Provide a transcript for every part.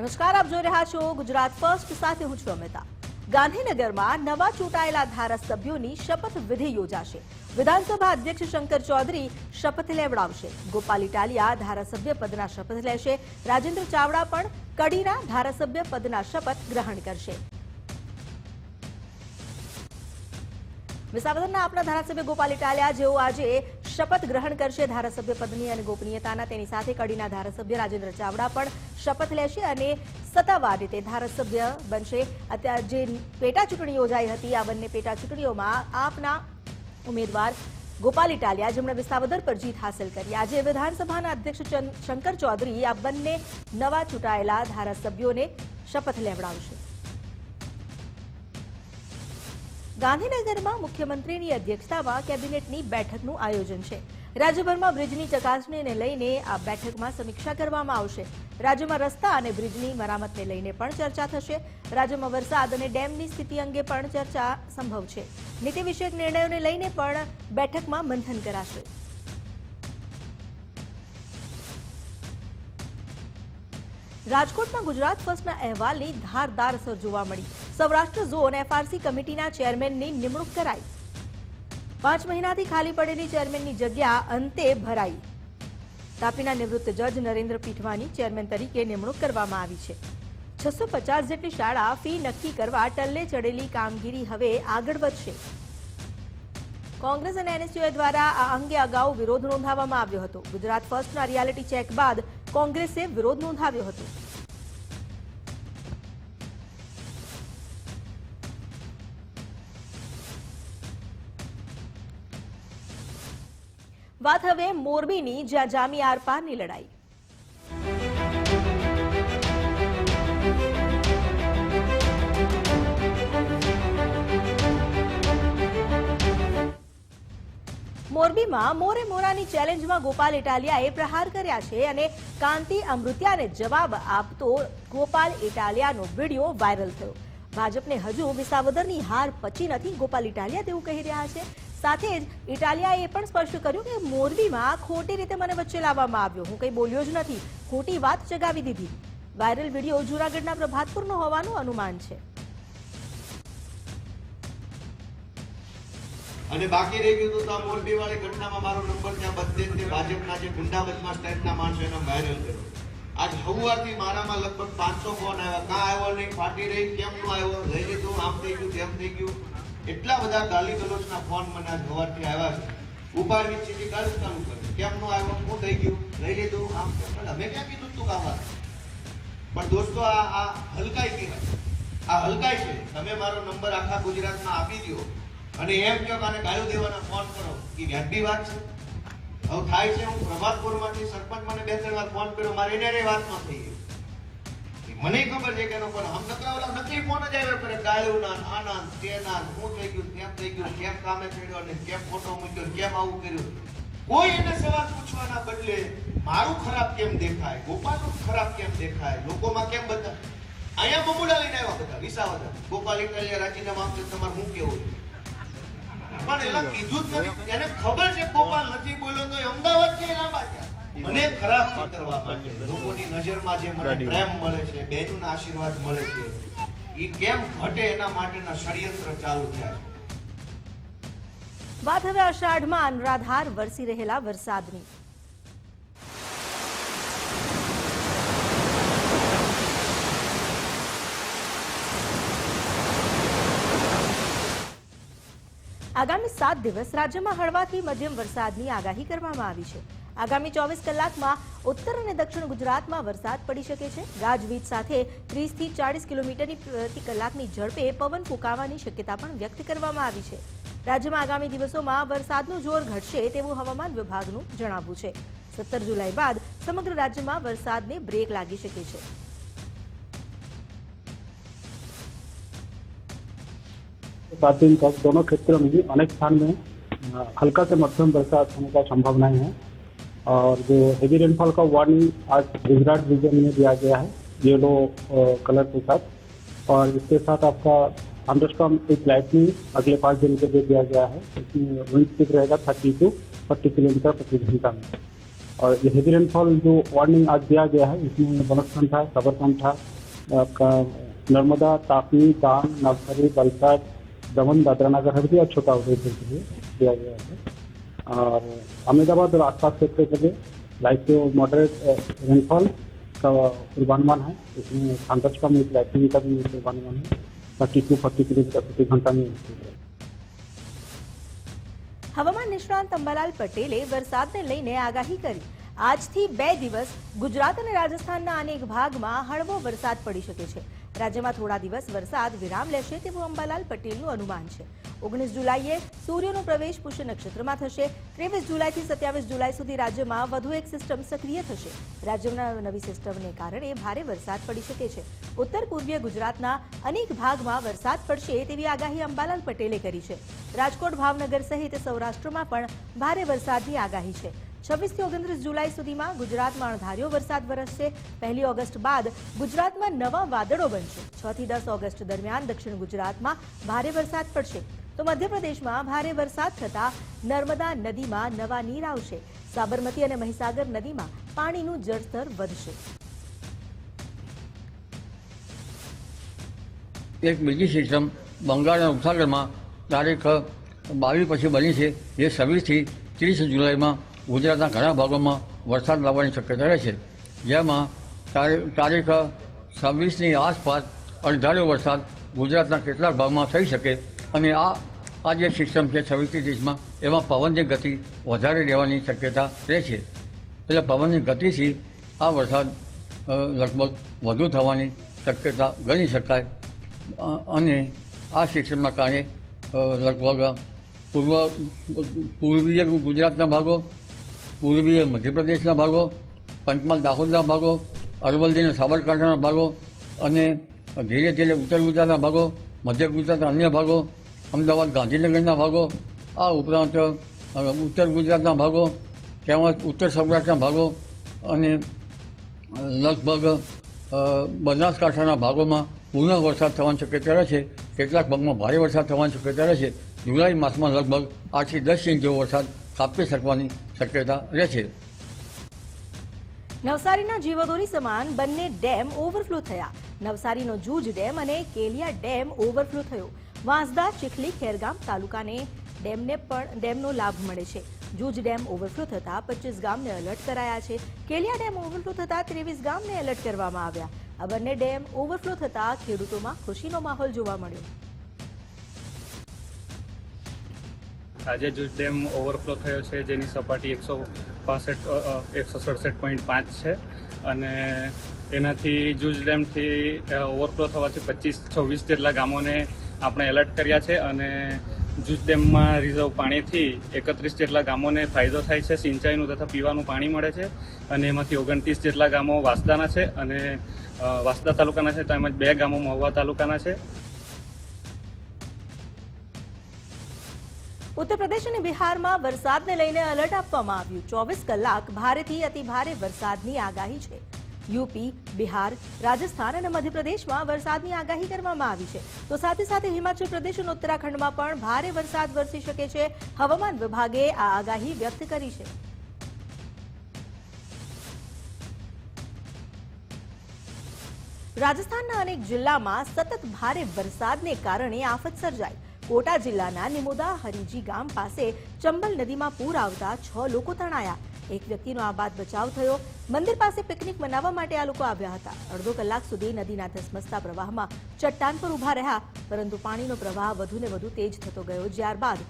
નમસ્કાર, આપ જોઈ રહ્યા છો ગુજરાત ફર્સ્ટ. સાથે હું છું અમિતા. ગાંધીનગરમાં નવા ચૂંટાયેલા ધારાસભ્યોની શપથ વિધિ યોજાશે. વિધાનસભા અધ્યક્ષ શંકર ચૌધરી શપથ લેવડાવશે. ગોપાલ ઇટાલિયા ધારાસભ્ય પદના શપથ લેશે. રાજેન્દ્ર ચાવડા પણ કડીના ધારાસભ્ય પદના શપથ ગ્રહણ કરશે. વિસાવદરના આપણા ધારાસભ્ય ગોપાલ ઇટાલિયા, જેઓ આજે શપથ ગ્રહણ કરશે ધારાસભ્ય પદની અને ગોપનીયતાના. તેની સાથે કડીના ધારાસભ્ય રાજેન્દ્ર ચાવડા પણ શપથ લેશે અને સત્તાવાર રીતે ધારાસભ્ય બનશે. અત્યારે જે પેટા ચૂંટણી યોજાઈ હતી, આ બંને પેટા ચૂંટણીઓમાં આપના ઉમેદવાર ગોપાલ ઇટાલિયા જેમણે વિસાવદર પર જીત હાંસલ કરી. આજે વિધાનસભાના અધ્યક્ષ શંકર ચૌધરી આ બંને નવા ચૂંટાયેલા ધારાસભ્યોને શપથ લેવડાવશે. ગાંધીનગરમાં મુખ્યમંત્રીની અધ્યક્ષતામાં કેબિનેટની બેઠકનું આયોજન છે. રાજ્યભરમાં બ્રિજની ચકાસણીને લઈને આ બેઠકમાં સમીક્ષા કરવામાં આવશે. રાજ્યમાં રસ્તા અને બ્રિજની મરામતને લઈને પણ ચર્ચા થશે. રાજ્યમાં વરસાદ અને ડેમની સ્થિતિ અંગે પણ ચર્ચા સંભવ છે. નીતિ વિષયક નિર્ણયોને લઈને પણ બેઠકમાં મંથન કરાશે. રાજકોટમાં ગુજરાત ફર્સ્ટના અહેવાલની ધારદાર અસર જોવા મળી. સૌરાષ્ટ્ર ઝોન એફઆરસી કમિટીના ચેરમેનની નિમણૂક કરાઈ. પાંચ મહિનાથી ખાલી પડેલી ચેરમેનની જગ્યા અંતે ભરાઈ. તાપીના નિવૃત્ત જજ નરેન્દ્ર પીઠવાની ચેરમેન તરીકે નિમણૂક કરવામાં આવી છે. છસો પચાસ જેટલી શાળા ફી નક્કી કરવા ટલ્લે ચડેલી કામગીરી હવે આગળ વધશે. કોંગ્રેસ અને એનએસયુએ દ્વારા આ અંગે અગાઉ વિરોધ નોંધાવવામાં આવ્યો હતો. ગુજરાત ફર્સ્ટના રિયાલિટી ચેક બાદ કોંગ્રેસે વિરોધ નોંધાવ્યો હતો. વાત હવે મોરબીની, જ્યાં જામી આરપારની લડાઈ. મોરબીમાં મોરે મોરાની ચેલેન્જમાં ગોપાલ ઇટાલિયાએ પ્રહાર કર્યા છે અને કાંતિ અમૃત્યાને જવાબ આપતો ગોપાલ ઇટાલિયાનો વીડિયો વાયરલ થયો. ભાજપને હજુ વિસાવદરની હાર પચી નથી. ગોપાલ ઇટાલિયા તેવું કહી રહ્યા છે. સાથે જ ઇટાલિયાએ પણ સ્પષ્ટ કર્યું કે મોરબીમાં ખોટી રીતે મને વચ્ચે લાવવામાં આવ્યો. હું કંઈ બોલ્યો જ નથી. ખોટી વાત જગાવી દીધી. વાયરલ વીડિયો જૂનાગઢના પ્રભાતપુરનો હોવાનું અનુમાન છે. અને બાકી રહી ગયું તો મોરબી વાળી ઘટનામાં મારો નંબર ત્યાં બધે તે ભાજપના જે ગુંડા બદમાશ ટાઈપના માણસો એનો વાયરલ કર્યો. આજ સવારથી મારામાં લગભગ પાંચસો ફોન આવ્યા. કાં આવ્યો નહીં? ફાટી રહી? કેમ નો આવ્યો? લઈ લીધું? આમ થઈ ગયું, તેમ થઈ ગયું. એટલા બધા ગાલી ગલોચના ફોન મને આજ સવારથી આવ્યા છે. ઉપાડની ચીઠી કાઢું ચાલુ કરે કેમ નો આવ્યો શું થઈ ગયું? લઈ લીધું આમ પણ અમે ક્યાં કીધું તું કામ પણ દોસ્તો, આ આ હલકાઈ કહેવાય. આ હલકાઈ છે. તમે મારો નંબર આખા ગુજરાતમાં આપી દો અને એમ કહો કે આને ગાળું દેવાના ફોન કરો. એ વ્યાજબી વાત છે. હવે થાય છે, હું પ્રભાતપુરમાંથી સરપંચ મને બે, ત્રણ વાર ફોન કર્યો. મારે એને વાત ન થઈ ગઈ મને ખબર છે કે એનો પણ હમ નકરા ઓલા નકલી ફોન જ આવ્યો કરે. ગાળું ના આના તેના હું થઈ ગયું તેમ થઈ ગયું, કેમ કામે ચડ્યો અને કેમ ફોટો મૂક્યો, કેમ આવું કર્યું. કોઈ એને સવાલ પૂછવાના બદલે મારું ખરાબ કેમ દેખાય, ગોપાલનું ખરાબ કેમ દેખાય, લોકોમાં કેમ બધા અહીંયા બબુડા લઈને આવ્યા બધા, વિસાવદર. ગોપાલ ઇટાલિયા, રાજીનામા આપશે તમારે હું કેવું પણ એલા કીધું જ નથી. એને ખબર છે ગોપાલ નથી બોલ્યો તો અમદાવાદ કે લાંબા ગયા મને ખરાબ ચિતરવા માટે લોકોની નજરમાં જે મને પ્રેમ મળે છે બહેનોના આશીર્વાદ મળે છે એ કેમ ઘટે એના માટેના ષડયંત્ર ચાલુ થયા છે? વાત હવે અષાઢમાં. અનરાધાર વરસી રહેલા વરસાદની. આગામી સાત દિવસ રાજ્યમાં હળવાથી મધ્યમ વરસાદની આગાહી કરવામાં આવી છે. આગામી ચોવીસ કલાકમાં ઉત્તર અને દક્ષિણ ગુજરાતમાં વરસાદ પડી શકે છે ગાજવીજ સાથે ત્રીસથી ચાળીસ કિલોમીટરની પ્રતિ કલાકની ઝડપે પવન ફૂંકાવાની શક્યતા પણ વ્યક્ત કરવામાં આવી છે રાજ્યમાં આગામી દિવસોમાં વરસાદનું જોર ઘટશે તેવું હવામાન વિભાગનું જણાવવું છે સત્તર જુલાઈ બાદ સમગ્ર રાજ્યમાં વરસાદને બ્રેક લાગી શકે છે सात दिन तक दोनों क्षेत्रों में ही अनेक स्थान में अ, हल्का से मध्यम बरसात होने का संभावनाएं है और जो हेवी रेनफॉल का वार्निंग आज गुजरात रीजन में दिया गया है येलो कलर के साथ। और इसके साथ आपका थंडरस्टॉर्म विथ लाइटनिंग अगले पाँच दिन के लिए दिया गया है इसमें विंड स्पीड रहेगा थर्टी टू फोर्टी किलोमीटर प्रति घंटा में। और ये हेवी रेनफॉल जो वार्निंग आज दिया गया है इसमें बनसकंठा साबरकांठा अ, का- नर्मदा तापी डांग नवसारी वलसाड दमन दादरा नगर हवेली और छोटा उदयपुर के लिए दिया गया है। अहमदाबाद और आसपास क्षेत्र के लिए लाइट टू मॉडरेट रेनफॉल का पूर्वानुमान है इसमें सांतज का मीट लाइटिंग का भी पूर्वानुमान है थर्टी टू फोर्टी किलोमीटर प्रति घंटा में હવામાન નિષ્ણાંત અંબાલાલ પટેલે વરસાદને લઈને આગાહી કરી આજથી બે દિવસ ગુજરાત અને રાજસ્થાનના અનેક ભાગમાં હળવો વરસાદ પડી શકે છે. રાજ્યમાં થોડા દિવસ વરસાદ વિરામ લેશે તેવું અંબાલાલ પટેલનું અનુમાન છે. ઓગણીસ જુલાઈએ સૂર્યનો પ્રવેશ પુષ્ય નક્ષત્રમાં થશે. ત્રેવીસ જુલાઈથી સત્યાવીસ જુલાઈ સુધી રાજ્યમાં વધુ એક સિસ્ટમ સક્રિય થશે. રાજ્યના નવી સિસ્ટમને કારણે ભારે વરસાદ પડી શકે છે. ઉત્તર પૂર્વીય ગુજરાતના અનેક ભાગમાં વરસાદ પડશે તેવી આગાહી અંબાલાલ પટેલે કરી છે. રાજકોટ, ભાવનગર સહિત સૌરાષ્ટ્રમાં પણ ભારે વરસાદની આગાહી છે. છવ્વીસથી ઓગણત્રીસ જુલાઈ સુધીમાં ગુજરાતમાં અણધાર્યો વરસાદ વરસશે. પહેલી ઓગસ્ટ બાદ ગુજરાતમાં નવા વાદળો બનશે. છ થી દસ ઓગસ્ટ દરમિયાન દક્ષિણ ગુજરાતમાં ભારે વરસાદ પડશે. તો મધ્યપ્રદેશમાં ભારે વરસાદ થતા નર્મદા નદીમાં નવા નીર આવશે. સાબરમતી અને મહીસાગર નદીમાં પાણીનું જળસ્તર વધશે. એક બીજી સિસ્ટમ બંગાળના ઉપસાગરમાં તારીખ બાવીસ પછી બની છે. જે છવ્વીસથી ત્રીસ જુલાઈમાં ગુજરાતના ઘણા ભાગોમાં વરસાદ લાવવાની શક્યતા રહે છે. જેમાં તારી- તારીખ છવ્વીસની આસપાસ અણધાર્યો વરસાદ ગુજરાતના કેટલાક ભાગમાં થઈ શકે અને આ આ જે સિસ્ટમ છે છવ્વીસથી ત્રીસમાં, એમાં પવનની ગતિ વધારે રહેવાની શક્યતા રહે છે. એટલે પવનની ગતિથી આ વરસાદ લગભગ વધુ થવાની શક્યતા ગણી શકાય. અને આ સિસ્ટમના કારણે લગભગ પૂર્વ, પૂર્વીય ગુજરાતના ભાગો પૂર્વીય મધ્યપ્રદેશના ભાગો, પંચમહાલ દાહોદના ભાગો અરવલ્લીના સાબરકાંઠાના ભાગો અને ધીરે ધીરે ઉત્તર ગુજરાતના ભાગો, મધ્ય ગુજરાતના અન્ય ભાગો, અમદાવાદ ગાંધીનગરના ભાગો, આ ઉપરાંત ઉત્તર ગુજરાતના ભાગો, તેમજ ઉત્તર સૌરાષ્ટ્રના ભાગો અને લગભગ બનાસકાંઠાના ભાગોમાં પૂર્ણ વરસાદ થવાની શક્યતા રહે છે. કેટલાક ભાગમાં ભારે વરસાદ થવાની શક્યતા રહે છે. જુલાઈ માસમાં લગભગ આઠથી દસ ઇંચ જેવો વરસાદ કાપી શકવાની શક્યતા રહેશે નવસારીના જીવદોરી સમાન બંને ડેમ ઓવરફ્લો થયા. નવસારીનો જૂજ ડેમ અને કેલિયા ડેમ ઓવરફ્લો થયો. વાંસદા, ચીખલી, ખેરગામ તાલુકાને ડેમને પણ ડેમનો લાભ મળે છે. જૂજ ડેમ ઓવરફ્લો થતા પચીસ ગામને એલર્ટ કરાયા છે. કેલિયા ડેમ ઓવરફ્લો થતા ત્રેવીસ ગામને એલર્ટ કરવામાં આવ્યા. આ બંને ડેમ ઓવરફ્લો થતા ખેડૂતોમાં ખુશીનો માહોલ જોવા મળ્યો. આજે જૂજ ડેમ ઓવરફ્લો થયો છે, જેની સપાટી એકસો પાસઠ એકસો સડસઠ પોઈન્ટ પાંચ છે અને એનાથી જુજ ડેમથી ઓવરફ્લો થવાથી પચીસ, છવ્વીસ જેટલા ગામોને આપણે એલર્ટ કર્યા છે અને જુજ ડેમમાં રિઝર્વ પાણીથી એકત્રીસ જેટલા ગામોને ફાયદો થાય છે, સિંચાઈનું તથા પીવાનું પાણી મળે છે અને એમાંથી ઓગણત્રીસ જેટલા ગામો વાસદાના છે અને વાસદા તાલુકાના છે, તેમજ બે ગામો મહુવા તાલુકાના છે. ઉત્તર પ્રદેશ અને બિહારમાં વરસાદને લઈને એલર્ટ આપવામાં આવ્યું. ચોવીસ કલાક ભારેથી અતિ ભારે વરસાદની આગાહી છે. યુપી, બિહાર, રાજસ્થાન અને મધ્યપ્રદેશમાં વરસાદની આગાહી કરવામાં આવી છે. તો સાથે સાથે હિમાચલ પ્રદેશ અને ઉત્તરાખંડમાં પણ ભારે વરસાદ વરસી શકે છે. હવામાન વિભાગે આ આગાહી વ્યક્ત કરી છે. રાજસ્થાનના અનેક જિલ્લામાં સતત ભારે વરસાદને કારણે આફત સર્જાઈ. કોટા જિલ્લાના નિમોદા હરીજી ગામ પાસે ચંબલ નદીમાં પૂર આવતા છ લોકો તણાયા. એક વ્યક્તિનો આ બાદ બચાવ થયો. મંદિર પાસે પિકનિક મનાવવા માટે આ લોકો આવ્યા હતા. અડધો કલાક સુધી નદીના ધસમસતા પ્રવાહમાં ચટ્ટાન પર ઊભા રહ્યા, પરંતુ પાણીનો પ્રવાહ વધુને વધુ તેજ થતો ગયો. જ્યારબાદ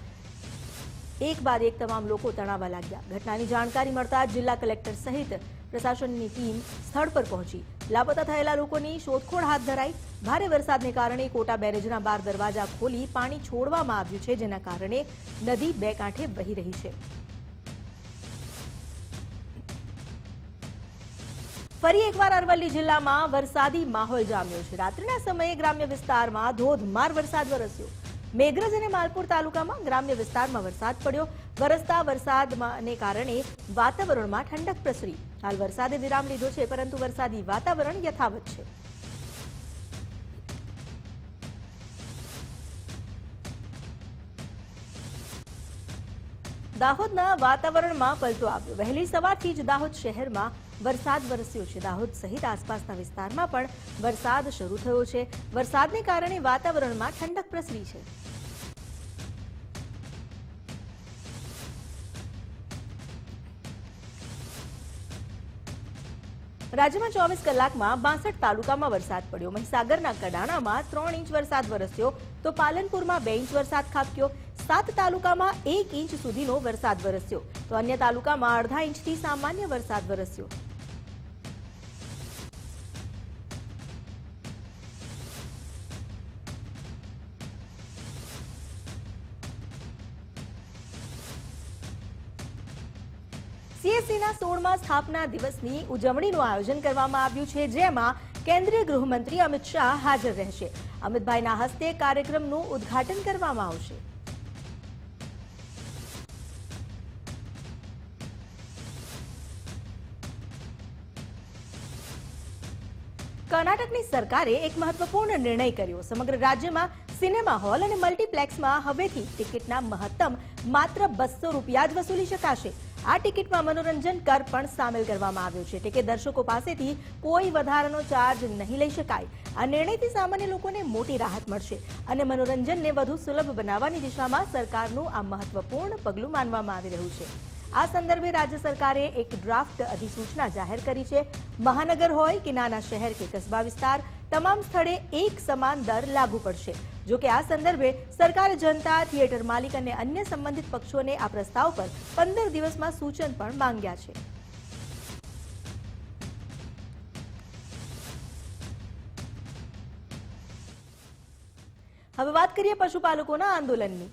એક બાદ એક તમામ લોકો તણાવા લાગ્યા. ઘટનાની જાણકારી મળતા જિલ્લા કલેક્ટર સહિત પ્રશાસનની ટીમ સ્થળ પર પહોંચી. લાપતા થયેલા લોકોની શોધખોળ હાથ ધરાઈ, ભારે વરસાદને કારણે કોટા બેરેજના બાર દરવાજા ખોલી પાણી છોડવામાં આવ્યું છે, જેના કારણે નદી બે કાંઠે વહી રહી છે. ફરી એકવાર અરવલ્લી જિલ્લામાં વરસાદી માહોલ જામ્યો છે. રાત્રિના સમયે ગ્રામ્ય વિસ્તારમાં ધોધમાર વરસાદ વરસ્યો. મેઘરજ અને માલપુર તાલુકામાં ગ્રામ્ય વિસ્તારમાં વરસાદ પડ્યો. વરસતા વરસાદને કારણે વાતાવરણમાં ઠંડક પ્રસરી. હાલ વરસાદે વિરામ લીધો છે, પરંતુ વરસાદી વાતાવરણ યથાવત છે. દાહોદના વાતાવરણમાં પલટો આવ્યો. વહેલી સવારથી જ દાહોદ શહેરમાં વરસાદ વરસ્યો છે. દાહોદ સહિત આસપાસના વિસ્તારમાં પણ વરસાદ શરૂ થયો છે. વરસાદને કારણે વાતાવરણમાં ઠંડક પ્રસરી છે. રાજ્યમાં ચોવીસ કલાકમાં બાસઠ તાલુકામાં વરસાદ પડ્યો. મહીસાગરના કડાણામાં ત્રણ ઇંચ વરસાદ વરસ્યો તો પાલનપુરમાં બે ઇંચ વરસાદ ખાબક્યો. સાત તાલુકામાં એક ઇંચ સુધીનો વરસાદ વરસ્યો તો અન્ય તાલુકામાં અડધા ઇંચથી સામાન્ય વરસાદ વરસ્યો. સીએસસીના સોળમાં સ્થાપના દિવસની ઉજવણીનું આયોજન કરવામાં આવ્યું છે, જેમાં કેન્દ્રીય ગૃહમંત્રી અમિત શાહ હાજર રહેશે. અમિતભાઈના હસ્તે કાર્યક્રમનું ઉદ્ઘાટન કરવામાં આવશે. કર્ણાટકની સરકારે એક મહત્વપૂર્ણ નિર્ણય કર્યો. સમગ્ર રાજ્યમાં સિનેમા હોલ અને મલ્ટીપ્લેક્સમાં હવેથી ટિકિટના મહત્તમ માત્ર બસો રૂપિયા જ વસૂલી શકાશે. આ ટિકિટમાં મનોરંજન કર પણ સામેલ કરવામાં આવ્યો છે. એટલે કે દર્શકો પાસેથી કોઈ વધારાનો ચાર્જ નહીં લઈ શકાય. આ નિર્ણયથી સામાન્ય લોકોને મોટી રાહત મળશે અને મનોરંજનને વધુ સુલભ બનાવવાની દિશામાં સરકારનું આ મહત્વપૂર્ણ પગલું માનવામાં આવી રહ્યું છે. આ સંદર્ભે રાજ્ય સરકારે એક ડ્રાફ્ટ અધિસૂચના જાહેર કરી છે. મહાનગર હોય કે નાના શહેર કે કસ્બા વિસ્તાર તમામ સ્થળે એક સમાન દર લાગુ પડશે. જો કે આ સંદર્ભે સરકારે જનતા, થિયેટર માલિક અને અન્ય સંબંધિત પક્ષોને આ પ્રસ્તાવ પર પંદર દિવસમાં સૂચન પણ માંગ્યા છે. હવે વાત કરીએ પશુપાલકોના આંદોલનની.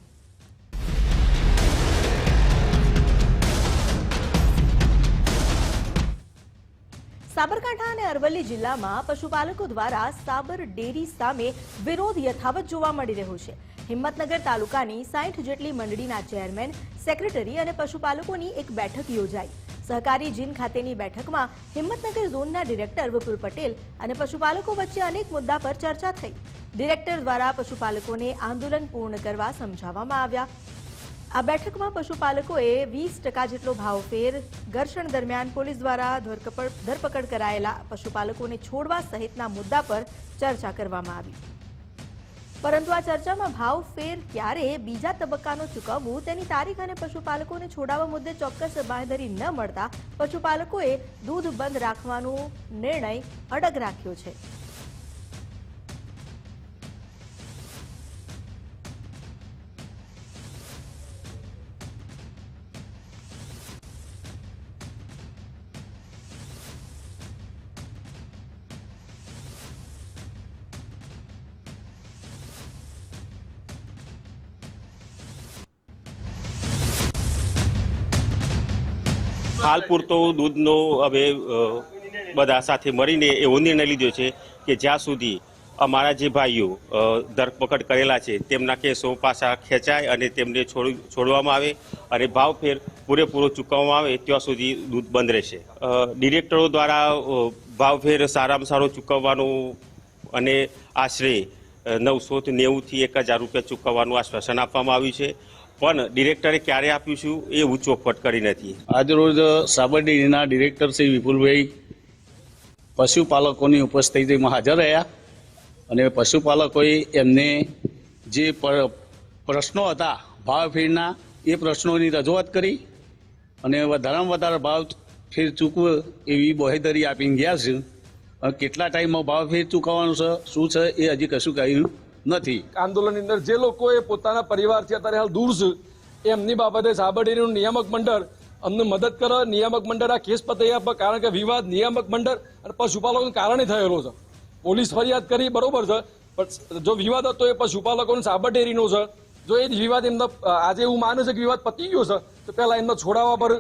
સાબરકાંઠા અને અરવલ્લી જિલ્લામાં પશુપાલકો દ્વારા સાબર ડેરી સામે વિરોધ યથાવત જોવા મળી રહ્યો છે. હિંમતનગર તાલુકાની સાઠ જેટલી મંડળીના ચેરમેન, સેક્રેટરી અને પશુપાલકોની એક બેઠક યોજાઈ. સહકારી જીન ખાતેની બેઠકમાં હિંમતનગર ઝોનના ડિરેક્ટર વિપુલ પટેલ અને પશુપાલકો વચ્ચે અનેક મુદ્દા પર ચર્ચા થઈ. ડિરેક્ટર દ્વારા પશુપાલકોને આંદોલન પૂર્ણ કરવા સમજાવવામાં આવ્યા. આ બેઠકમાં પશુપાલકોએ વીસ ટકા જેટલો ભાવફેર ઘર્ષણ દરમિયાન પોલીસ દ્વારા ધરપકડ કરાયેલા પશુપાલકોને છોડવા સહિતના મુદ્દા પર ચર્ચા કરવામાં આવી. પરંતુ આ ચર્ચામાં ભાવફેર ક્યારે બીજા તબક્કાનો ચૂકવવું, તેની તારીખ અને પશુપાલકોને છોડાવવા મુદ્દે ચોક્કસ બાંહેધરી ન મળતા પશુપાલકોએ દૂધ બંધ રાખવાનો નિર્ણય અડગ રાખ્યો છે. હાલ પૂરતો દૂધનો હવે બધા સાથે મળીને એવો નિર્ણય લીધો છે કે જ્યાં સુધી અમારા જે ભાઈઓ ધરપકડ કરેલા છે, તેમના કેસો પાછા ખેંચાય અને તેમને છોડ, છોડવામાં આવે અને ભાવફેર પૂરેપૂરો ચૂકવવામાં આવે, ત્યાં સુધી દૂધ બંધ રહેશે. ડિરેક્ટરો દ્વારા ભાવફેર સારામાં સારો ચૂકવવાનો અને આશરે નવસો નેવુંથી એક હજાર રૂપિયા ચૂકવવાનું આશ્વાસન આપવામાં આવ્યું છે. પણ ડિરેક્ટરે ક્યારે આપ્યું છું એ હું ચોખવટ કરી નથી. આજરોજ સાબરડીના ડિરેક્ટર શ્રી વિપુલભાઈ પશુપાલકોની ઉપસ્થિતિમાં હાજર રહ્યા અને પશુપાલકોએ એમને જે પ્રશ્નો હતા, ભાવ ફેરના, એ પ્રશ્નોની રજૂઆત કરી અને વધારામાં વધારે ભાવ ફેર ચૂકવે એવી બોહેદરી આપીને ગયા છે. કેટલા ટાઈમમાં ભાવ ફેર ચૂકવવાનું છે, શું છે એ હજી કશું કહ્યું નથી. આંદોલનની અંદર જે લોકોએ પોતાના પરિવારથી અત્યારે હાલ દૂર છે, એમની બાબતે સાબરડેરીનું નિયામક મંડળ અમને મદદ કરે. નિયામક મંડળ આ કેસ પતાવી આપે, કારણ કે વિવાદ નિયામક મંડળ અને પશુપાલકોને કારણે થયેલો છે. પોલીસ ફરિયાદ કરી, બરોબર છે, પણ જો વિવાદ હતો એ પશુપાલકોને સાબરડેરીનો છે. જો એ જ વિવાદ એમનો આજે એવું માને છે કે વિવાદ પતી ગયો છે, તો પહેલાં એમને છોડાવવા પર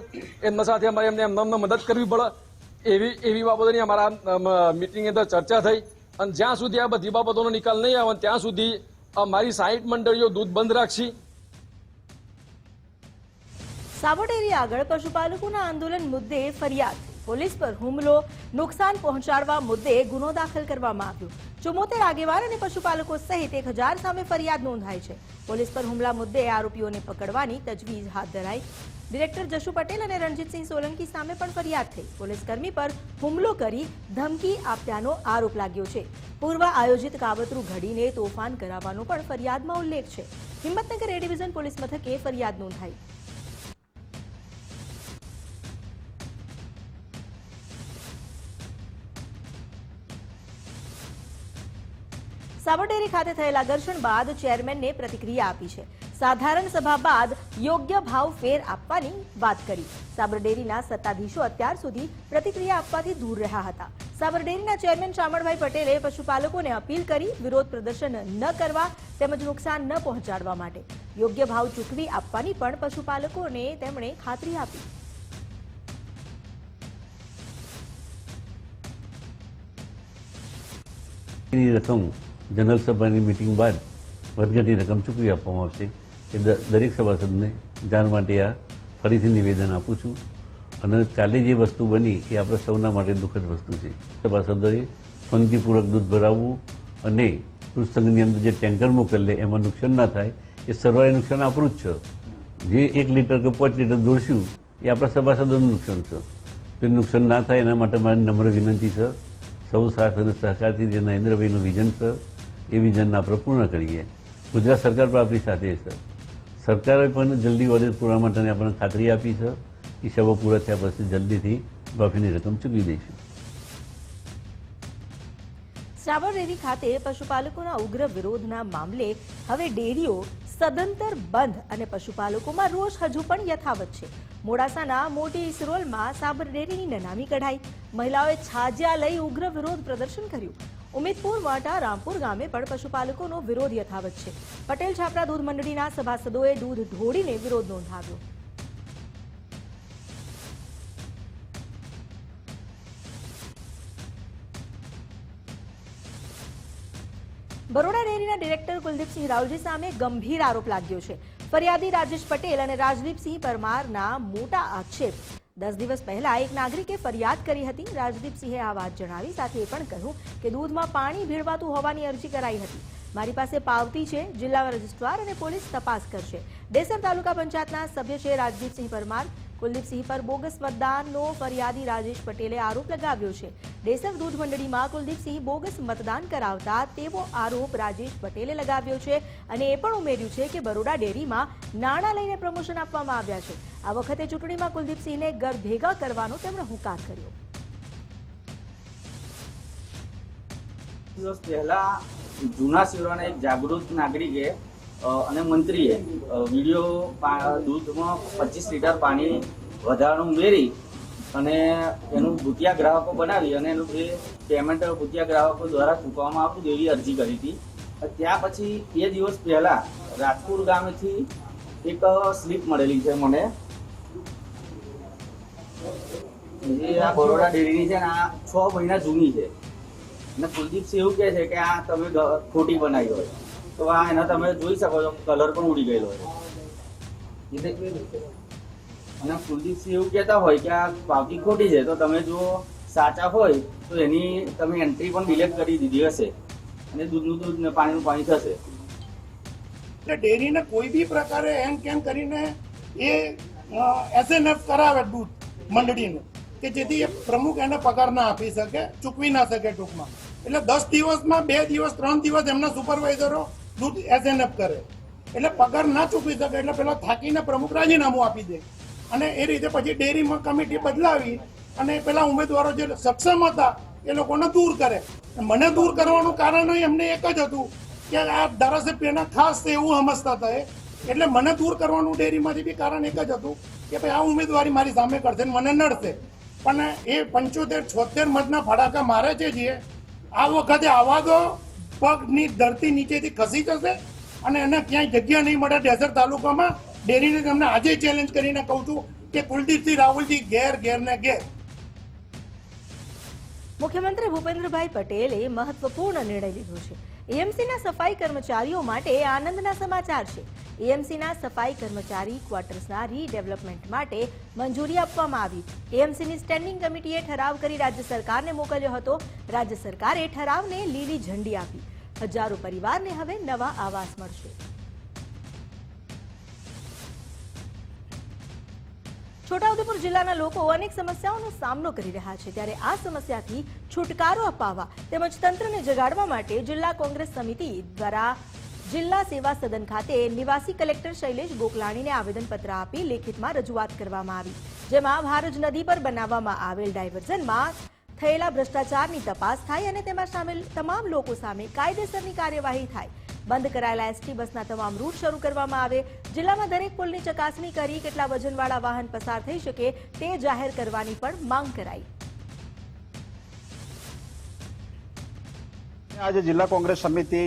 એમના સાથે અમારે એમને એમને મદદ કરવી પડે. એવી એવી બાબતોની અમારા મિટિંગની અંદર ચર્ચા થઈ. અને જ્યાં સુધી આ બધી બાબતોનો નિકાલ નહીં આવે, ત્યાં સુધી અમારી સાઈઠ મંડળીઓ દૂધ બંધ રાખશી. સાબરડેરી આગળ પશુપાલકોના આંદોલન મુદ્દે ફરિયાદ. પોલીસ પર હુમલો, નુકસાન પહોંચાડવા મુદ્દે ગુનો દાખલ કરવામાં આવ્યો. ચુમ્મોતેર આગેવાન અને પશુપાલકો સહિત એક હજાર સામે ફરિયાદ નોંધાઈ છે. પોલીસ પર હુમલા મુદ્દે આરોપીઓને પકડવાની તજવીજ હાથ ધરાઈ. ડિરેક્ટર જશુ પટેલ અને રણજીતસિંહ સોલંકી સામે પણ ફરિયાદ થઈ. પોલીસકર્મી પર હુમલો કરી ધમકી આપ્યાનો આરોપ લાગ્યો છે. પૂર્વ આયોજિત કાવતરું ઘડીને તોફાન કરાવવાનો પણ ફરિયાદમાં ઉલ્લેખ છે. હિંમતનગર એ ડિવિઝન પોલીસ મથકે ફરિયાદ નોંધાઈ. સાબરડેરી ખાતે થયેલા ઘર્ષણ બાદ ચેરમેનને પ્રતિક્રિયા આપી છે. સાધારણ સભા બાદ યોગ્ય ભાવ ફેર આપવાની વાત કરી. સાબરડેરીના સત્તાધીશો અત્યાર સુધી પ્રતિક્રિયા આપવાથી દૂર રહ્યા હતા. સાબરડેરીના ચેરમેન શામળભાઈ પટેલે પશુપાલકોને અપીલ કરી વિરોધ પ્રદર્શન ન કરવા તેમજ નુકસાન ન પહોંચાડવા માટે યોગ્ય ભાવ ચૂકવી આપવાની પણ પશુપાલકોને તેમણે ખાતરી આપી. રકમ જનરલ સભાની મિટિંગ બાદ વધઘટની રકમ ચૂકવી આપવામાં આવશે. એ દરેક સભાસદને જાણ માટે આ ફરીથી નિવેદન આપું છું. અને કાલે જે વસ્તુ બની એ આપણે સૌના માટે દુઃખદ વસ્તુ છે. સભાસદોએ પંક્તિપૂર્વક દૂધ ભરાવવું અને દૂધ અંદર જે ટેન્કર મોકલે એમાં નુકસાન ના થાય, એ સર્વાય નુકસાન આપણું જ છે. જે એક લીટર કે પાંચ લીટર દોડશું એ આપણા સભાસદોનું નુકસાન છે. તે નુકસાન ના થાય એના માટે મારી નમ્ર વિનંતી છે. સૌ સાથ અને સહકારથી જે નરેન્દ્રભાઈનું વિઝન છે, એ વિઝનને આપણે પૂર્ણ કરીએ. ગુજરાત સરકાર પણ આપણી સાથે છે. સરકારે પણ જલ્દી ઓડિટ પૂરા માટેની આપણને ખાતરી આપી છે. સભા પૂરા થયા પછી જલ્દીથી માફીની રકમ ચૂકવી દઈશું. સાબરડેરી ખાતે પશુપાલકોના ઉગ્ર વિરોધના મામલે હવે ડેરીઓ સદંતર બંધ અને પશુપાલકોમાં રોષ હજુ પણ યથાવત છે. મોડાસાના મોટી ઇસરોલમાં સાબર ડેરીની નનામી કઢાઈ. મહિલાઓએ છાજિયા લઈ ઉગ્ર વિરોધ પ્રદર્શન કર્યું. ઉમેદપુર વાંટા, રામપુર ગામે પણ પશુપાલકોનો વિરોધ યથાવત છે. પટેલ છાપરા દૂધ મંડળીના સભાસદોએ દૂધ ઢોળીને વિરોધ નોંધાવ્યો. બરોડા ડેરીના ડિરેક્ટર કુલદીપસિંહ રાવલજી સામે ગંભીર આરોપ લાગ્યો છે. ફરિયાદી રાજેશ પટેલ અને રાજદીપસિંહ પરમારના મોટા આક્ષેપ દસ દિવસ પહેલા એક નાગરિકે ફરિયાદ કરી હતી. રાજદીપસિંહે આ વાત જણાવી, સાથે એ પણ કહ્યું કે દૂધમાં પાણી ભેળવાતું હોવાની અરજી કરાઈ હતી. મારી પાસે પાવતી છે, જિલ્લા રજિસ્ટ્રાર અને પોલીસ તપાસ કરશે. ડેસર તાલુકા પંચાયતના સભ્ય છે રાજદીપસિંહ પરમાર. કુલદીપસિંહ પર બોગસ મતદાનનો ફરિયાદી રાજેશ પટેલે આરોપ લગાવ્યો છે. ડેસર દૂધ મંડળીમાં કુલદીપસિંહ બોગસ મતદાન કરાવતા તેવો આરોપ રાજેશ પટેલે લગાવ્યો છે અને એ પણ ઉમેર્યું છે કે બરોડા ડેરીમાં નાણાં લઈને પ્રમોશન આપવામાં આવ્યા છે. આ વખતે ચૂંટણીમાં કુલદીપસિંહને ઘર ભેગા કરવાનો તેમણે હુંકાર કર્યો. દિવસ પહેલા જૂના શિરોના એક જાગૃત નાગરિકે અને મંત્રીએ વીડિયો દૂધમાં પચીસ લીટર પાણી વધારાનું ઉમેરી અને એનું ભૂતિયા ગ્રાહકો બનાવી અને એનું જે પેમેન્ટ ભૂતિયા ગ્રાહકો દ્વારા ચૂકવવામાં આવતું એવી અરજી કરી હતી. ત્યાં પછી બે દિવસ પહેલા રાજપુર ગામેથી એક સ્લીપ મળેલી છે મને. જે આ બરોડા ડેરીની છે ને આ છ મહિના જૂની છે. અને કુલદીપસિંહ એવું કહે છે કે આ તમે ખોટી બનાવી હોય. તો આ એના તમે જોઈ શકો છો, કલર પણ ઉડી ગયેલો છે. અને કુલદીપસિંહ એવું કહેતા હોય કે આ પાવતી ખોટી છે, તો તમે જો સાચા હોય, તો એની તમે એન્ટ્રી પણ ડિલેટ કરી દીધી હશે. અને દૂધનું દૂધ ને પાણીનું પાણી થશે. એટલે ડેરીને કોઈ બી પ્રકારે એમ કેમ કરીને એ એસએનએફ કરાવે દૂધ મંડળીનું, કે જેથી એ પ્રમુખ એને પગાર ના આપી શકે, ચૂકવી ના શકે ટૂંકમાં. એટલે દસ દિવસમાં બે દિવસ, ત્રણ દિવસ એમના સુપરવાઇઝરો દૂધ અપ કરે. એટલે પગાર ના ચૂકવી શકે, એટલે પેલા થાકીને પ્રમુખ રાજીનામું આપી દે. અને એ રીતે પછી ડેરીમાં કમિટી બદલાવી અને પેલા ઉમેદવારો જે સક્ષમ હતા, એ લોકોને દૂર કરે. મને દૂર કરવાનું કારણ એમને એક જ હતું કે આ ધારાસભ્યના ખાસ એવું સમજતા હતા એટલે મને દૂર કરવાનું ડેરીમાંથી બી કારણ એક જ હતું કે ભાઈ આ ઉમેદવારી મારી સામે કરશે ને મને નડશે. પણ એ પંચોતેર છોતેર મતના ફડાકા મારે છે જે. આ વખતે આવા દો પગની ધરતી નીચેથી ખસી જશે અને એને ક્યાંય જગ્યા નહીં મળે ડેઝર તાલુકામાં. ડેરીને તમને આજે ચેલેન્જ કરીને કહું છું કે કુલદીપસિંહ રાહુલજી ઘેર ઘેર ને ઘેર. મુખ્યમંત્રી ભૂપેન્દ્રભાઈ પટેલે મહત્વપૂર્ણ નિર્ણય લીધો છે. એએમસીના સફાઈ કર્મચારીઓ માટે આનંદના સમાચાર છે. એએમસીના સફાઈ કર્મચારી ક્વાર્ટર્સના રીડેવલપમેન્ટ માટે મંજૂરી આપવામાં આવી. એએમસીની સ્ટેન્ડિંગ કમિટીએ ઠરાવ કરી રાજ્ય સરકારને મોકલ્યો હતો. રાજ્ય સરકારે ઠરાવને લીલી ઝંડી આપી. હજારો પરિવારને હવે નવા આવાસ મળશે. છોટાઉદેપુર જિલ્લાના લોકો અનેક સમસ્યાઓનો સામનો કરી રહ્યા છે. ત્યારે આ સમસ્યાથી છુટકારો અપાવવા તેમજ તંત્રને જગાડવા માટે જિલ્લા કોંગ્રેસ સમિતિ દ્વારા જિલ્લા સેવા સદન ખાતે નિવાસી કલેક્ટર શૈલેષ ગોકલાણીને આવેદનપત્ર આપી લેખિતમાં રજૂઆત કરવામાં આવી. જેમાં ભારજ નદી પર બનાવવામાં આવેલ ડાયવર્ઝનમાં થયેલા ભ્રષ્ટાચારની તપાસ થાય અને તેમાં સામેલ તમામ લોકો સામે કાયદેસરની કાર્યવાહી થાય. બંધ કરાયેલા એસટી બસના તમામ રૂટ શરૂ કરવામાં આવે. જિલ્લામાં દરેક પુલની ચકાસણી કરી કેટલા વજનવાળા વાહન પસાર થઈ શકે તે જાહેર કરવાની પણ માંગ કરાઈ. આજે જિલ્લા કોંગ્રેસ સમિતિ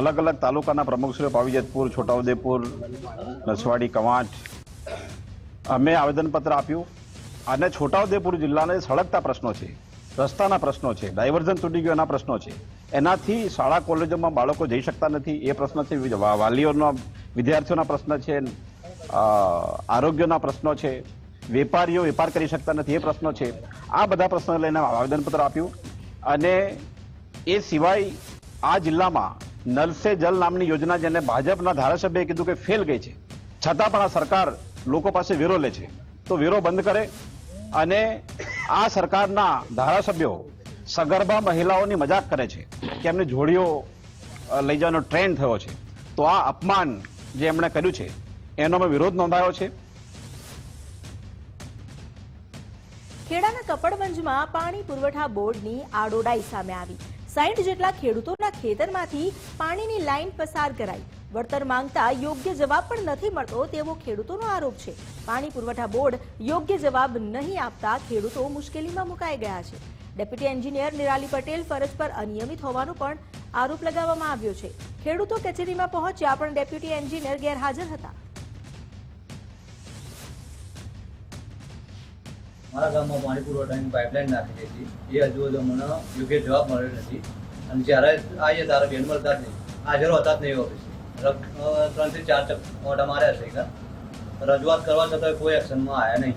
અલગ અલગ તાલુકાના પ્રમુખશ્રીઓ, પાવીજતપુર, છોટાઉદેપુર, નસવાડી, કવાંટ, અમે આવેદનપત્ર આપ્યું. અને છોટાઉદેપુર જિલ્લાને સળગતા પ્રશ્નો છે. રસ્તાના પ્રશ્નો છે, ડાયવર્ઝન તૂટી ગયો એના પ્રશ્નો છે. એનાથી શાળા કોલેજોમાં બાળકો જઈ શકતા નથી, એ પ્રશ્ન છે. વાલીઓના, વિદ્યાર્થીઓના પ્રશ્ન છે આરોગ્યના પ્રશ્નો છે, વેપારીઓ વેપાર કરી શકતા નથી, એ પ્રશ્નો છે. આ બધા પ્રશ્નો લઈને આવેદનપત્ર આપ્યું અને એ સિવાય આ જિલ્લામાં નલ સે જલ નામની યોજના જેને ભાજપના ધારાસભ્યએ કીધું કે ફેલ ગઈ છે. છતાં પણ આ સરકાર લોકો પાસે વેરો લે છે. તો વેરો બંધ કરે અને આ સરકારના ધારાસભ્યો સગર્ભા મહિલાઓની મજાક કરે છે કે એમની જોડીઓ લઈ જવાનો ટ્રેન્ડ થયો છે. તો આ અપમાન જે એમણે કર્યું છે, એનો મેં વિરોધ નોંધાયો છે. ખેડાના કપડવંજમાં પાણી પુરવઠા બોર્ડની આડોડાઈ સામે આવી. સાઈઠ જેટલા ખેડૂતોના ખેતરમાંથી પાણીની લાઈન પસાર કરાઈ. વળતર માંગતા યોગ્ય જવાબ પણ નથી મળતો તેવો ખેડૂતોનો આરોપ છે. પાણી પુરવઠા બોર્ડ યોગ્ય જવાબ નહીં આપતા ખેડૂતો મુશ્કેલીમાં મુકાઈ ગયા છે. ડેપ્યુટી એન્જિનિયર નિરાલી પટેલ ફરજ પર અનિયમિત હોવાનો પણ આરોપ લગાવવામાં આવ્યો છે. ખેડૂતો કચેરીમાં પહોંચ્યા પણ ડેપ્યુટી એન્જિનિયર ગેરહાજર હતા. મારા ગામમાં પાણી પુરવઠાની પાઇપલાઇન નાખી હતી એ હજુ હજુ મને યોગ્ય જવાબ મળ્યો નથી. અને જ્યારે આવીએ ત્યારે બેન મળતા જ નહીં. હાજર હતા જ નહીં ઓફિસે. ત્રણથી ચાર ઓટા માર્યા છે રજૂઆત કરવા છતાં કોઈ એક્શનમાં આવ્યા નહીં.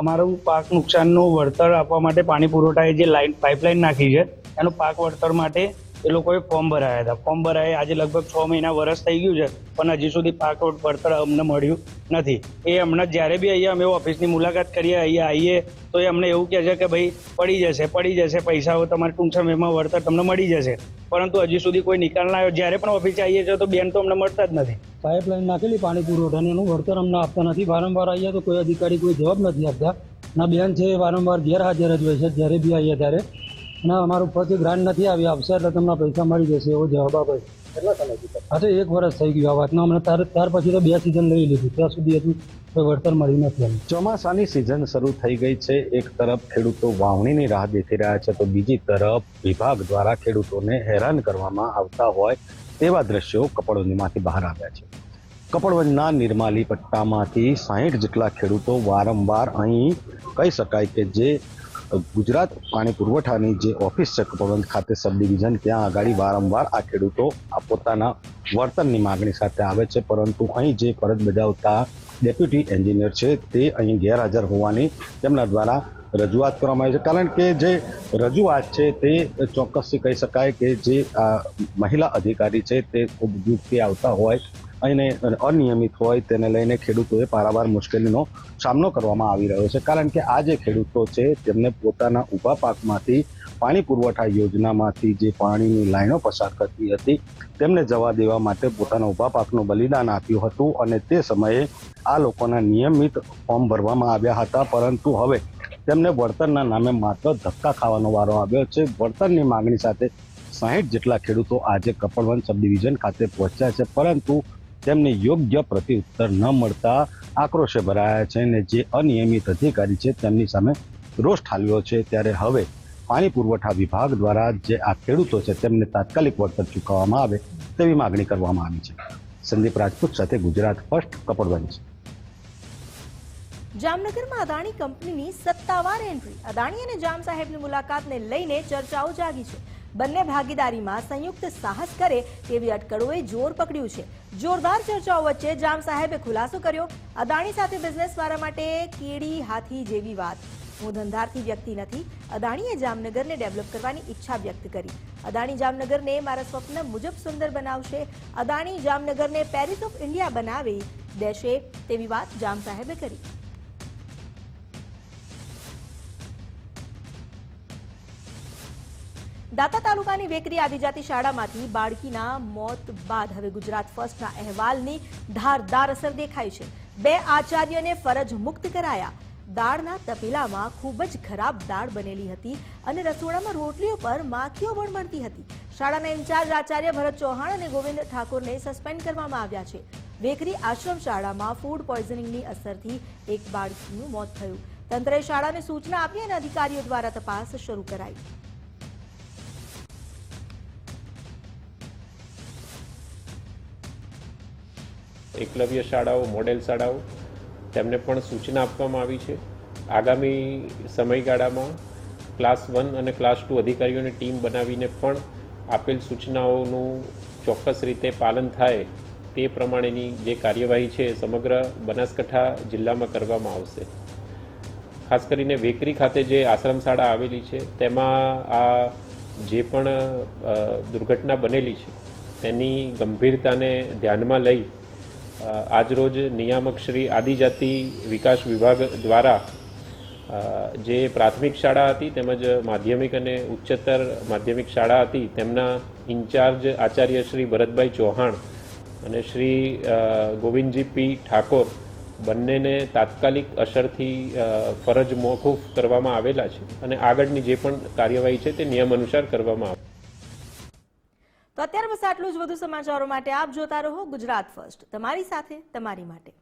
અમારું પાક નુકસાનનું વળતર આપવા માટે પાણી પુરવઠાએ જે લાઇન પાઇપલાઇન નાખી છે, એનું પાક વળતર માટે એ લોકોએ ફોર્મ ભરાયા હતા. ફોર્મ ભરાય આજે લગભગ છ મહિના વરસ થઈ ગયું છે, પણ હજી સુધી પાક વળતર અમને મળ્યું નથી. એ હમણાં જ્યારે બી અહીંયા અમે ઓફિસની મુલાકાત કરીએ, અહીંયા આવીએ, તો એ અમને એવું કહે છે કે ભાઈ, પડી જશે પડી જશે, પૈસાઓ તમારે ટૂંક સમયમાં વળતર તમને મળી જશે. પરંતુ હજી સુધી કોઈ નિકાલ ના આવ્યો. જ્યારે પણ ઓફિસે આવીએ છીએ તો બેન તો અમને મળતા જ નથી. પાઇપલાઇન નાખેલી પાણી પુરવઠાની એનું વળતર અમને આપતા નથી. વારંવાર આવીએ તો કોઈ અધિકારી કોઈ જવાબ નથી આપતા. ના, બેન છે એ વારંવાર ગેરહાજર જ હોય છે, જ્યારે બી આવીએ ત્યારે. અને અમારું ઉપરથી ગ્રાન્ટ નથી આવી આપશે એટલે તમને પૈસા મળી જશે એવો જવાબ આપે હા તો એક વર્ષ થઈ ગયું આ વાતનો. અમને ત્યાર ત્યાર પછી તો બે સિઝન લઈ લીધું. ત્યાં સુધી હજુ કોઈ વળતર મળ્યું નથી ચોમાસાની સિઝન શરૂ થઈ ગઈ છે. એક તરફ ખેડૂતો વાવણીની રાહ દેખી રહ્યા છે તો બીજી તરફ વિભાગ દ્વારા ખેડૂતોને હેરાન કરવામાં આવતા હોય તેવા દ્રશ્યો કપડવંજમાંથી બહાર આવ્યા છે. કપડવંજના નિર્માલી પટ્ટામાંથી સાહીઠ જેટલા ખેડૂતો વારંવાર અહીં કહી શકાય કે જે ગુજરાત પાણી પુરવઠાની જે ઓફિસ છે ખાતે સબ ડિવિઝન, ત્યાં આગળ વારંવાર આ ખેડૂતો આ પોતાના વર્તનની માગણી સાથે આવે છે. પરંતુ અહીં જે ફરજ બજાવતા ડેપ્યુટી એન્જિનિયર છે, તે અહીં ગેરહાજર હોવાની તેમના દ્વારા રજૂઆત કરવામાં આવી છે. કારણ કે જે રજૂઆત છે, તે ચોક્કસથી કહી શકાય કે જે આ મહિલા અધિકારી છે, તે ખૂબ દૂરથી આવતા હોય અને અનિયમિત હોય તેને લઈને ખેડૂતોએ પારાવાર મુશ્કેલીનો સામનો કરવામાં આવી રહ્યો છે. કારણ કે આ જે ખેડૂતો છે, તેમને પોતાના ઊભા પાકમાંથી પાણી પુરવઠા યોજનામાંથી જે પાણીની લાઈનો પસાર કરતી હતી, તેમને જવા દેવા માટે પોતાના ઊભા પાકનું બલિદાન આપ્યું હતું અને તે સમયે આ લોકોના નિયમિત ફોર્મ ભરવામાં આવ્યા હતા. પરંતુ હવે તેમને વળતરના નામે માત્ર ધક્કા ખાવાનો વારો આવ્યો છે. વળતરની માંગણી સાથે સાહીઠ જેટલા ખેડૂતો આજે કપડવન સબ ડિવિઝન ખાતે પહોંચ્યા છે. પરંતુ તેમને યોગ્ય પ્રત્યુત્તર ન મળતા આક્રોશે ભરાયા છે અને જે અનિયમિત અધિકારી છે તેમની સામે રોષ ઠાલવ્યો છે. ત્યારે હવે પાણી પુરવઠા વિભાગ દ્વારા જે આ ખેડૂતો છે તેમને તાત્કાલિક વળતર ચૂકવવામાં આવે તેવી માગણી કરવામાં આવી છે. સંદીપ રાજપૂત સાથે ગુજરાત ફર્સ્ટ કપડવંજ. જામનગરમાં અદાણી કંપનીની સત્તાવાર એન્ટ્રી. અદાણી અને જામ સાહેબની મુલાકાતને લઈને ચર્ચાઓ જાગી છે. બંને ભાગીદારીમાં સંયુક્ત સાહસ કરે તેવી અટકળોએ જોર પકડ્યું છે. જોરદાર ચર્ચાઓ વચ્ચે જામ સાહેબે ખુલાસો કર્યો. અદાણી સાથે બિઝનેસ મારા માટે કેડી હાથી જેવી વાત. હું ધંધાર્થી વ્યક્તિ નથી. અદાણીએ જામનગરને ડેવલપ કરવાની ઈચ્છા વ્યક્ત કરી. અદાણી જામનગરને મારા સ્વપ્ન મુજબ સુંદર બનાવશે. અદાણી જામનગરને પેરિસ ઓફ ઇન્ડિયા બનાવી દેશે તેવી વાત જામ સાહેબે કરી. દાતા તાલુકાની વેકરી આદિજાતિ શાળામાંથી બાળકીના મોત બાદ હવે ગુજરાત ફર્સ્ટના અહેવાલની ધારદાર અસર દેખાઈ છે. બે આચાર્યને ફરજ મુક્ત કરાયા. દાળના તપેલામાં ખૂબ જ ખરાબ દાળ બનેલી હતી અને રસોડામાં રોટલીઓ પર માખીઓ મળતી હતી. શાળાના ઇન્ચાર્જ આચાર્ય ભરત ચૌહાણ અને ગોવિંદ ઠાકોરને સસ્પેન્ડ કરવામાં આવ્યા છે. વેકરી આશ્રમ શાળામાં ફૂડ પોઈઝનિંગની અસરથી એક બાળકીનું મોત થયું. તંત્રએ શાળાને સૂચના આપી અને અધિકારીઓ દ્વારા તપાસ શરૂ કરાઈ. એકલવ્ય શાળાઓ, મોડેલ શાળાઓ, તેમને પણ સૂચના આપવામાં આવી છે. આગામી સમયગાળામાં ક્લાસ વન અને ક્લાસ ટુ અધિકારીઓની ટીમ બનાવીને પણ આપેલ સૂચનાઓનું ચોક્કસ રીતે પાલન થાય તે પ્રમાણેની જે કાર્યવાહી છે સમગ્ર બનાસકાંઠા જિલ્લામાં કરવામાં આવશે. ખાસ કરીને વેકરી ખાતે જે આશ્રમ શાળા આવેલી છે, તેમાં આ જે પણ દુર્ઘટના બનેલી છે, તેની ગંભીરતાને ધ્યાનમાં લઈ આજરોજ નિયામક શ્રી આદિજાતિ વિકાસ વિભાગ દ્વારા જે પ્રાથમિક શાળા હતી તેમજ માધ્યમિક અને ઉચ્ચતર માધ્યમિક શાળા હતી, તેમના ઇન્ચાર્જ આચાર્ય શ્રી ભરતભાઈ ચૌહાણ અને શ્રી ગોવિંદજી પી ઠાકોર બંનેને તાત્કાલિક અસરથી ફરજ મોકૂફ કરવામાં આવેલા છે અને આગળની જે પણ કાર્યવાહી છે તે નિયમ અનુસાર કરવામાં આવે. તો અત્યારે બસ આટલું જ વધુ સમાચારો માટે આપ જોતા રહો ગુજરાત ફર્સ્ટ. તમારી સાથે, તમારી માટે.